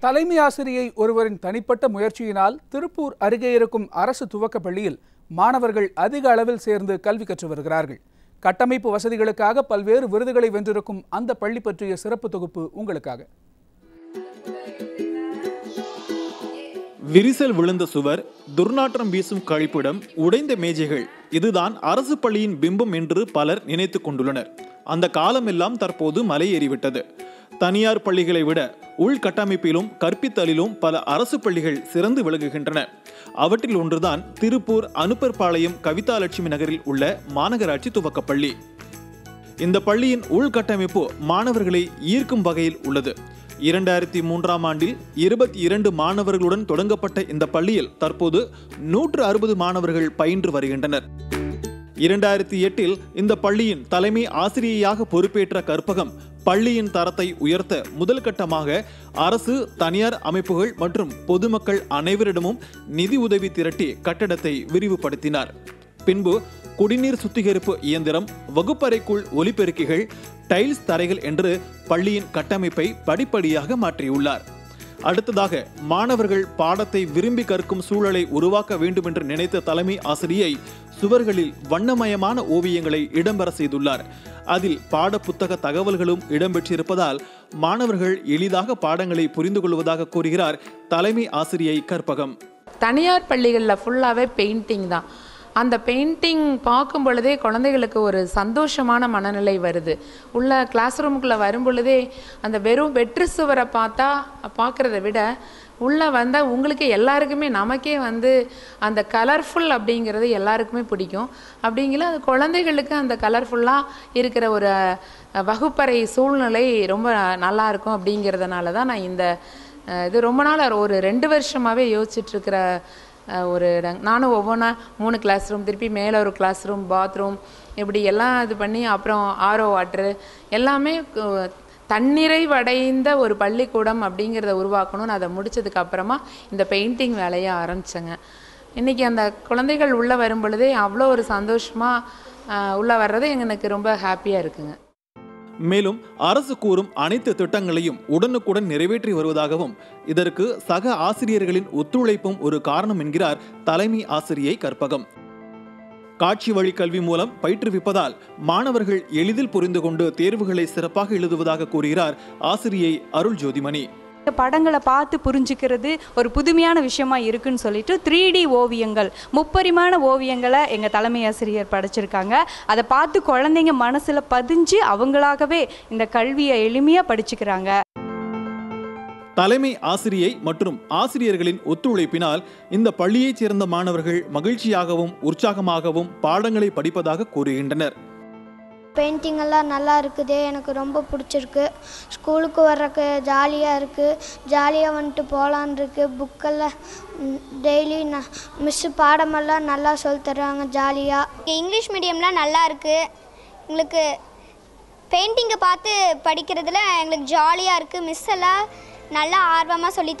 தலைமை ஆசிரியை ஒருவரின் தனிப்பட்ட முயற்சியினால் திருப்பூர் அருகே இருக்கும் அரசு துவக்கப் பள்ளியில் மாணவர்கள் அதிக அளவில் சேர்ந்து கல்வி கற்று வருகிறார்கள். கட்டமைப்பு வசதிகளுக்காக பல்வேறு விருதுகளை வென்றிருக்கும் அந்த பள்ளி பற்றிய சிறப்பு தொகுப்பு உங்களுக்காக. விரிசல் விழுந்த சுவர் துர்நாற்றம் வீசும் கழிப்பிடம் உடைந்த மேஜைகள் இதுதான் அரசு பள்ளியின் பிம்பம் என்று பலர் நினைத்துக் கொண்டுள்ளனர். அந்த காலமெல்லாம் தற்போது மலையேறிவிட்டது தனியார் பள்ளிகளை விட உள்கட்டமைப்பிலும் கற்பித்தலிலும் பல அரசு பள்ளிகள் சிறந்து விளங்குகின்றன. அவற்றில் ஒன்றுதான் திருப்பூர் அனுப்பர்பாளையம் கவிதாலட்சுமி நகரில் உள்ள மாநகராட்சி துவக்கப்பள்ளி இந்த பள்ளியின் உள்கட்டமைப்பு மாணவர்களை ஈர்க்கும் வகையில் உள்ளது. இரண்டாயிரத்தி மூன்றாம் ஆண்டில் இருபத்தி இரண்டு மாணவர்களுடன் தொடங்கப்பட்ட இந்த பள்ளியில் தற்போது நூற்று அறுபது மாணவர்கள் பயின்று வருகின்றனர். இரண்டாயிரத்தி எட்டில் இந்த பள்ளியின் தலைமை ஆசிரியையாக பொறுப்பேற்ற கற்பகம் பள்ளியின் தரத்தை உயர்த்த முதல் கட்டமாக அரசு தனியார் அமைப்புகள் மற்றும் பொதுமக்கள் அனைவரிடமும் நிதி உதவி திரட்டி கட்டடத்தை விரிவுபடுத்தினார். பின்பு குடிநீர் சுத்திகரிப்பு இயந்திரம் வகுப்பறைக்குள் ஒலிபெருக்கிகள் டைல்ஸ் தரைகள் என்று பள்ளியின் கட்டமைப்பை படிப்படியாக மாற்றியுள்ளார். அடுத்ததாக மாணவர்கள் பாடத்தை விரும்பி கற்கும் சூழலை உருவாக்க வேண்டும் என்று நினைத்த தலைமை ஆசிரியை சுவர்களில் வண்ணமயமான ஓவியங்களை இடம்பெற செய்துள்ளார். அதில் பாடப்புத்தக தகவல்களும் இடம்பெற்றிருப்பதால் மாணவர்கள் எளிதாக பாடங்களை புரிந்து கொள்வதாக கூறுகிறார் தலைமை ஆசிரியை கற்பகம். தனியார் பள்ளிகளில் ஃபுல்லாகவே பெயிண்டிங் தான். அந்த பெயிண்டிங் பார்க்கும் பொழுதே குழந்தைகளுக்கு ஒரு சந்தோஷமான மனநிலை வருது. உள்ள கிளாஸ் ரூமுக்குள்ளே வரும் பொழுதே அந்த வெறும் வெற்று சுவரை பார்த்தா பார்க்குறத விட உள்ளே வந்தால் உங்களுக்கு எல்லாருக்குமே நமக்கே வந்து அந்த கலர்ஃபுல் அப்படிங்கிறது எல்லாருக்குமே பிடிக்கும். அப்படிங்கிற அது குழந்தைகளுக்கு அந்த கலர்ஃபுல்லாக இருக்கிற ஒரு வகுப்பறை சூழ்நிலை ரொம்ப நல்லா இருக்கும் அப்படிங்கிறதுனால தான் நான் இந்த இது ரொம்ப நாள் ஒரு ரெண்டு வருஷமாகவே யோசிச்சுட்ருக்கிற ஒரு இடம் நானும் ஒவ்வொன்றா மூணு கிளாஸ் ரூம் திருப்பி மேலே ஒரு கிளாஸ் ரூம் பாத்ரூம் இப்படி எல்லாம் இது பண்ணி அப்புறம் ஆரோ வாட்ரு எல்லாமே தன்னிறைவடைந்த ஒரு பள்ளிக்கூடம் அப்படிங்கிறத உருவாக்கணும்னு அதை முடித்ததுக்கு அப்புறமா இந்த பெயிண்டிங் வேலையை ஆரம்பித்தேங்க இன்றைக்கி அந்த குழந்தைகள் உள்ளே வரும் பொழுதே அவ்வளோ ஒரு சந்தோஷமாக உள்ளே வர்றது எனக்கு ரொம்ப ஹாப்பியாக இருக்குங்க. மேலும் அரசு கூறும் அனைத்து திட்டங்களையும் உடனுக்குடன் நிறைவேற்றி வருவதாகவும் இதற்கு சக ஆசிரியர்களின் ஒத்துழைப்பும் ஒரு காரணம் என்கிறார் தலைமை ஆசிரியை கற்பகம். காட்சி வழி கல்வி மூலம் பயிற்றுவிப்பதால் மாணவர்கள் எளிதில் புரிந்து கொண்டு தேர்வுகளை சிறப்பாக எழுதுவதாக கூறுகிறார் ஆசிரியை அருள் ஜோதிமணி படங்களை பார்த்து புரிஞ்சுக்கிறது ஒரு புதுமையான விஷயமா இருக்குன்னு சொல்லிட்டு த்ரீ டி ஓவியங்கள் முப்பரிமாண ஓவியங்களை எங்கள் தலைமை ஆசிரியர் படைச்சிருக்காங்க. அதை பார்த்து குழந்தைங்க மனசில் பதிஞ்சு அவங்களாகவே இந்த கல்வியை எளிமையாக படிச்சுக்கிறாங்க. தலைமை ஆசிரியை மற்றும் ஆசிரியர்களின் ஒத்துழைப்பினால் இந்த பள்ளியைச் சேர்ந்த மாணவர்கள் மகிழ்ச்சியாகவும் உற்சாகமாகவும் பாடங்களை படிப்பதாக கூறுகின்றனர். பெயிண்டிங் எல்லாம் நல்லா இருக்குது எனக்கு ரொம்ப பிடிச்சிருக்கு. ஸ்கூலுக்கு வர்றக்கு ஜாலியாக இருக்குது ஜாலியாக வந்துட்டு போகலான் இருக்கு. புக்கெல்லாம் டெய்லி நான் மிஸ்ஸு பாடமெல்லாம் நல்லா சொல்லித் தர்றாங்க ஜாலியாக இங்கிலீஷ் மீடியம்லாம் நல்லா இருக்குது எங்களுக்கு பெயிண்டிங்கை பார்த்து படிக்கிறதுல எங்களுக்கு ஜாலியாக இருக்குது மிஸ் எல்லாம் நல்லா ஆர்வமாக சொல்லித்